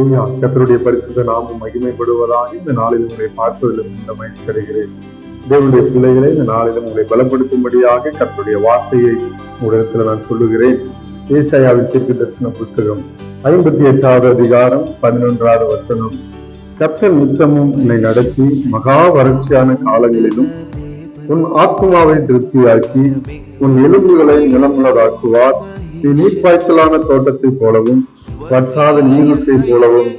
இனியா, கத்தருடைய பரிசுத்த நாமும் மகிமைப்படுவதாக இந்த நாளில் உங்களை பார்ப்பதிலும் இந்த மகிழ்ச்சி தருகிறேன் தேவனுடைய பிள்ளைகளை இந்த நாளிலும் உங்களை பலப்படுத்தும்படியாக கத்தருடைய வார்த்தையை உங்களிடத்தில் நான் சொல்லுகிறேன். ஏசாயாவின் தீர்க்க தரிசன புஸ்தகம் ஐம்பத்தி எட்டாவது அதிகாரம் பதினொன்றாவது வசனம். கத்தர் நித்தமும் உன்னை நடத்தி மகா வறட்சியான காலங்களிலும் உன் ஆத்மாவை திருப்தியாக்கி உன் எலும்புகளை நிலமுள்ளதாக்குவார். நீ நீர்ப்பாய்ச்சலான தோட்டத்தை போலவும் வற்றாத நீரூற்றை போலவும்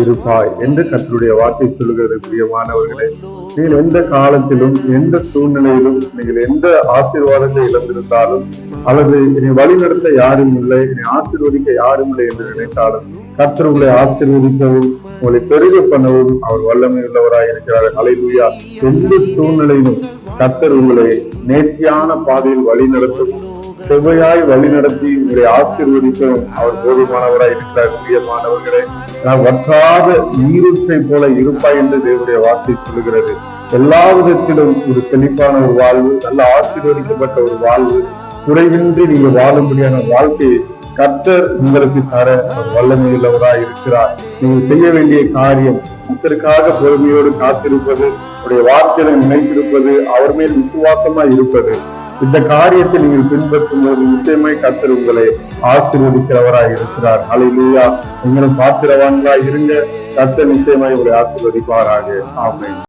இருப்பாய் என்று கர்த்தருடைய வார்த்தை சொல்கிறது பிரியமானவர்களே நீங்கள் எந்த காலத்திலும் எந்த சூழ்நிலையிலும் நீங்கள் எந்த ஆசீர்வாதத்தை இழந்திருந்தாலும் அல்லது என்னை வழிநடத்த யாரும் இல்லை என்னை ஆசீர்வதிக்க யாரும் இல்லை என்று நினைத்தாலும் கத்தர் உங்களை ஆசீர்வதிக்கவும் உங்களை பெருக பண்ணவும் அவர் வல்லமை உள்ளவராக இருக்கிறார். அலைலுயா எந்த சூழ்நிலையிலும் கத்தர் உங்களை நேர்த்தியான பாதையில் வழி நடத்தவும் செவ்வையாய் வழி நடத்தி உங்களை ஆசீர்வதிக்கவும் அவர் போதுமானவராய் இருக்கிறார் பிரியமானவர்களே நான் வற்றாத நீரூற்றை போல இருப்பாய் என்று தேவனுடைய வார்த்தை சொல்லுகிறது. எல்லா விதத்திலும் ஒரு செழிப்பான ஒரு வாழ்வு நல்ல ஆசீர்வதிக்கப்பட்ட ஒரு வாழ்வு. குறைவின்றி நீங்க வாழும்படியான வாழ்க்கையை கர்த்தர் உங்களுக்கு தர ஒரு வல்லமை உள்ளவராய் இருக்கிறார். நீங்கள் செய்ய வேண்டிய காரியம் கர்த்தருக்காக பொறுமையோடு காத்திருப்பது உடைய வார்த்தைகளை நினைத்திருப்பது அவர் மேல் விசுவாசமா இருப்பது. இந்த காரியத்தை நீங்கள் பின்பற்றும் போது நிச்சயமாய் கத்தர் உங்களை ஆசீர்வதிக்கிறவராக இருக்கிறார். அலையிலா நீங்களும் பாத்திரவான்களா இருங்க. கத்தர் நிச்சயமாய் உங்களை ஆசீர்வதிப்பாராக. ஆமை